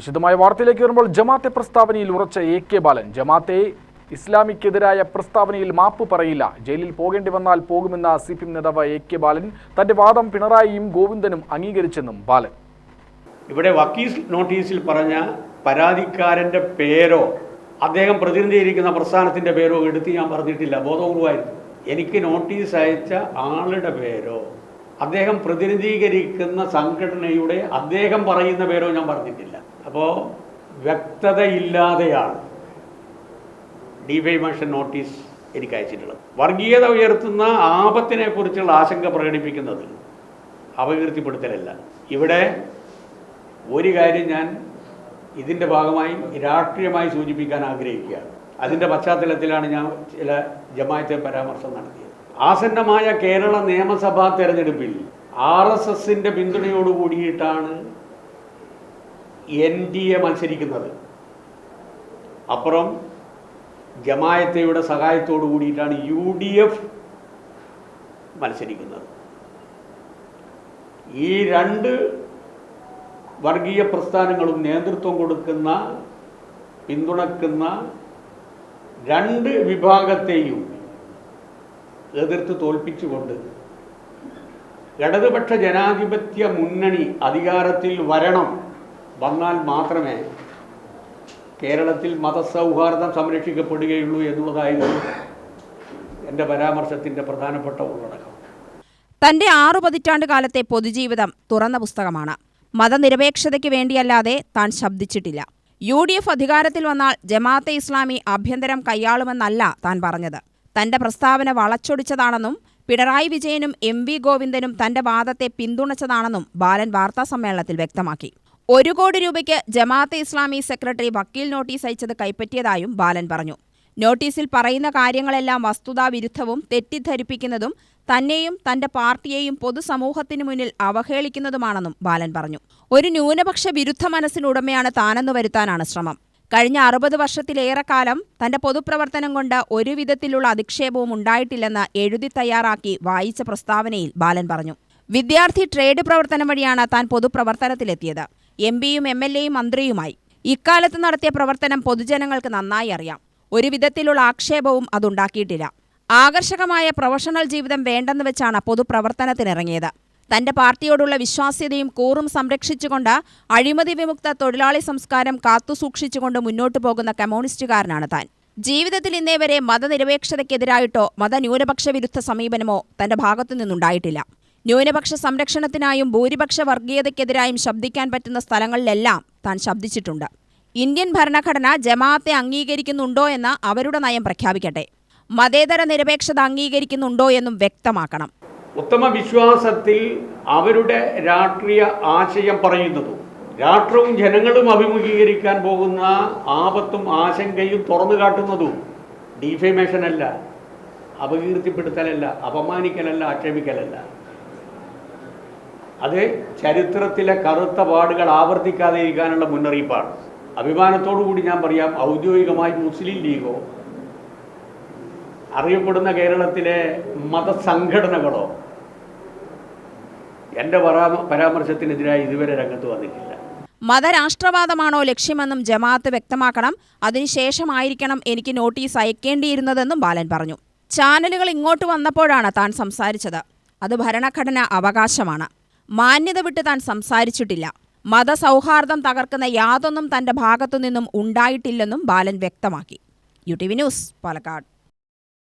വിശദമായ വാർത്തയിലേക്ക് വരുമ്പോൾ ജമാത്തെ പ്രസ്താവനയിൽ ഉറച്ച എ കെ ബാലൻ. ജമാത്തെ ഇസ്ലാമിക്കെതിരായ പ്രസ്താവനയിൽ മാപ്പ് പറയില്ല. ജയിലിൽ പോകേണ്ടി വന്നാൽ പോകുമെന്ന സി പി എം നേതാവ് എ കെ ബാലൻ തന്റെ വാദം പിണറായിയും ഗോവിന്ദനും അംഗീകരിച്ചെന്നും ബാലൻ. ഇവിടെ വക്കീസ് നോട്ടീസിൽ പറഞ്ഞ പരാതിക്കാരന്റെ പേരോ അദ്ദേഹം പ്രതിനിധീകരിക്കുന്ന പ്രസ്ഥാനത്തിന്റെ പേരോ എടുത്ത് ഞാൻ പറഞ്ഞിട്ടില്ല. ബോധപൂർവമായിരുന്നു. എനിക്ക് നോട്ടീസ് അയച്ച ആളുടെ പേരോ അദ്ദേഹം പ്രതിനിധീകരിക്കുന്ന സംഘടനയുടെ അദ്ദേഹം പറയുന്ന പേരോ ഞാൻ പറഞ്ഞിട്ടില്ല. അപ്പോൾ വ്യക്തതയില്ലാതെയാണ് ഡിഫൈമേഷൻ നോട്ടീസ് എനിക്ക് അയച്ചിട്ടുള്ളത് വർഗീയത ഉയർത്തുന്ന ആപത്തിനെ കുറിച്ചുള്ള ആശങ്ക പ്രകടിപ്പിക്കുന്നത് അപകീർത്തിപ്പെടുത്തലല്ല. ഇവിടെ ഒരു കാര്യം ഞാൻ ഇതിന്റെ ഭാഗമായി രാഷ്ട്രീയമായി സൂചിപ്പിക്കാൻ ആഗ്രഹിക്കുകയാണ്. അതിന്റെ പശ്ചാത്തലത്തിലാണ് ഞാൻ ചില ജമായത്തെ പരാമർശം നടത്തിയത്. ആസന്നമായ കേരള നിയമസഭാ തെരഞ്ഞെടുപ്പിൽ ആർ എസ് എസിന്റെ പിന്തുണയോട് കൂടിയിട്ടാണ് എൻ ഡി എ മത്സരിക്കുന്നത്. അപ്പുറം ജമായത്തയുടെ സഹായത്തോടു കൂടിയിട്ടാണ് യു ഡി എഫ് മത്സരിക്കുന്നത്. ഈ രണ്ട് വർഗീയ പ്രസ്ഥാനങ്ങളും നേതൃത്വം കൊടുക്കുന്ന പിന്തുണക്കുന്ന രണ്ട് വിഭാഗത്തെയും എതിർത്ത് തോൽപ്പിച്ചുകൊണ്ട് ഇടതുപക്ഷ ജനാധിപത്യ മുന്നണി അധികാരത്തിൽ വരണം വന്നാൽ മാത്രമേ കേരളത്തിൽ മതസൗഹാർദ്ദം സംരക്ഷിക്കപ്പെടുകയുള്ളൂ എന്നുള്ളതായിരുന്നു എന്റെ പരാമർശത്തിന്റെ പ്രധാനപ്പെട്ട ഉള്ളടക്കം. തന്റെ ആറു പതിറ്റാണ്ട് കാലത്തെ പൊതുജീവിതം തുറന്ന പുസ്തകമാണ്. മതനിരപേക്ഷതയ്ക്ക് വേണ്ടിയല്ലാതെ താൻ ശബ്ദിച്ചിട്ടില്ല. യു ഡി എഫ് അധികാരത്തിൽ വന്നാൽ ജമാഅത്തെ ഇസ്ലാമി ആഭ്യന്തരം കൈയാളുമെന്നല്ല താൻ പറഞ്ഞത്. തന്റെ പ്രസ്താവന വളച്ചൊടിച്ചതാണെന്നും പിണറായി വിജയനും എം വി ഗോവിന്ദനും തന്റെ വാദത്തെ പിന്തുണച്ചതാണെന്നും ബാലൻ വാർത്താസമ്മേളനത്തിൽ വ്യക്തമാക്കി. ഒരു കോടി രൂപയ്ക്ക് ജമാഅത്തെ ഇസ്ലാമി സെക്രട്ടറി വക്കീൽ നോട്ടീസ് അയച്ചത് കൈപ്പറ്റിയതായും ബാലൻ പറഞ്ഞു. നോട്ടീസിൽ പറയുന്ന കാര്യങ്ങളെല്ലാം വസ്തുതാവിരുദ്ധവും തെറ്റിദ്ധരിപ്പിക്കുന്നതും തന്നെയും തന്റെ പാർട്ടിയെയും പൊതുസമൂഹത്തിനു മുന്നിൽ അവഹേളിക്കുന്നതുമാണെന്നും ബാലൻ പറഞ്ഞു. ഒരു ന്യൂനപക്ഷ വിരുദ്ധ മനസ്സിനുടമയാണ് താനെന്ന് വരുത്താനാണ് ശ്രമം. കഴിഞ്ഞ അറുപത് വർഷത്തിലേറെക്കാലം തന്റെ പൊതുപ്രവർത്തനം കൊണ്ട് ഒരുവിധത്തിലുള്ള അധിക്ഷേപവും ഉണ്ടായിട്ടില്ലെന്ന് എഴുതി തയ്യാറാക്കി വായിച്ച പ്രസ്താവനയിൽ ബാലൻ പറഞ്ഞു. വിദ്യാർത്ഥി ട്രേഡ് പ്രവർത്തനം വഴിയാണ് താൻ പൊതുപ്രവർത്തനത്തിലെത്തിയത്. എം പിയും എം എൽ എയും മന്ത്രിയുമായി. ഇക്കാലത്ത് നടത്തിയ പ്രവർത്തനം പൊതുജനങ്ങൾക്ക് നന്നായി അറിയാം. ഒരു വിധത്തിലുള്ള ആക്ഷേപവും അതുണ്ടാക്കിയിട്ടില്ല. ആകർഷകമായ പ്രൊഫഷണൽ ജീവിതം വേണ്ടെന്ന് വെച്ചാണ് പൊതുപ്രവർത്തനത്തിനിറങ്ങിയത്. തന്റെ പാർട്ടിയോടുള്ള വിശ്വാസ്യതയും കൂറും സംരക്ഷിച്ചുകൊണ്ട് അഴിമതി വിമുക്ത തൊഴിലാളി സംസ്കാരം കാത്തുസൂക്ഷിച്ചുകൊണ്ട് മുന്നോട്ടു പോകുന്ന കമ്മ്യൂണിസ്റ്റുകാരനാണ് താൻ. ജീവിതത്തിൽ ഇന്നേ വരെ മതനിരപേക്ഷതയ്ക്കെതിരായിട്ടോ മതന്യൂനപക്ഷ വിരുദ്ധ സമീപനമോ തന്റെ ഭാഗത്തു നിന്നുണ്ടായിട്ടില്ല ന്യൂനപക്ഷ സംരക്ഷണത്തിനായും ഭൂരിപക്ഷ വർഗീയതയ്ക്കെതിരായും ശബ്ദിക്കാൻ പറ്റുന്ന സ്ഥലങ്ങളിലെല്ലാം താൻ ശബ്ദിച്ചിട്ടുണ്ട്. ഇന്ത്യൻ ഭരണഘടന ജമാഅത്തെ അംഗീകരിക്കുന്നുണ്ടോ എന്ന് അവരുടെ നയം പ്രഖ്യാപിക്കട്ടെ. മതേതര നിരപേക്ഷത അംഗീകരിക്കുന്നുണ്ടോ എന്നും വ്യക്തമാക്കണം. ഉത്തമ വിശ്വാസത്തിൽ അവരുടെ രാഷ്ട്രീയ ആശയം പറയുന്നതും രാഷ്ട്രവും ജനങ്ങളും അഭിമുഖീകരിക്കാൻ പോകുന്ന ആപത്തും ആശങ്കയും തുറന്നു കാട്ടുന്നതും ഡീഫേമേഷൻ അപകീർത്തിപ്പെടുത്തലല്ല അപമാനിക്കലല്ല ആക്ഷേപിക്കലല്ല. അത് ചരിത്രത്തിലെ കറുത്ത പാടുകൾ ആവർത്തിക്കാതെ ഇരിക്കാനുള്ള മുന്നറിയിപ്പാണ്. അഭിമാനത്തോടു കൂടി ഞാൻ പറയാം ഔദ്യോഗികമായി മുസ്ലിം ലീഗോ അറിയപ്പെടുന്ന കേരളത്തിലെ മതസംഘടനകളോ എന്റെ പരാമ പരാമർശത്തിനെതിരായി ഇതുവരെ രംഗത്ത് വന്നിട്ടില്ല. മതരാഷ്ട്രവാദമാണോ ലക്ഷ്യമെന്നും ജമാഅത്ത് വ്യക്തമാക്കണം. അതിനുശേഷമായിരിക്കണം എനിക്ക് നോട്ടീസ് അയക്കേണ്ടിയിരുന്നതെന്നും ബാലൻ പറഞ്ഞു. ചാനലുകൾ ഇങ്ങോട്ട് വന്നപ്പോഴാണ് താൻ സംസാരിച്ചത്. അത് ഭരണഘടന അവകാശമാണ്. മാന്യത വിട്ട് താൻ സംസാരിച്ചിട്ടില്ല. മതസൗഹാർദ്ദം തകർക്കുന്ന യാതൊന്നും തന്റെ ഭാഗത്തുനിന്നും ഉണ്ടായിട്ടില്ലെന്നും ബാലൻ വ്യക്തമാക്കി. U T V news Palakkad.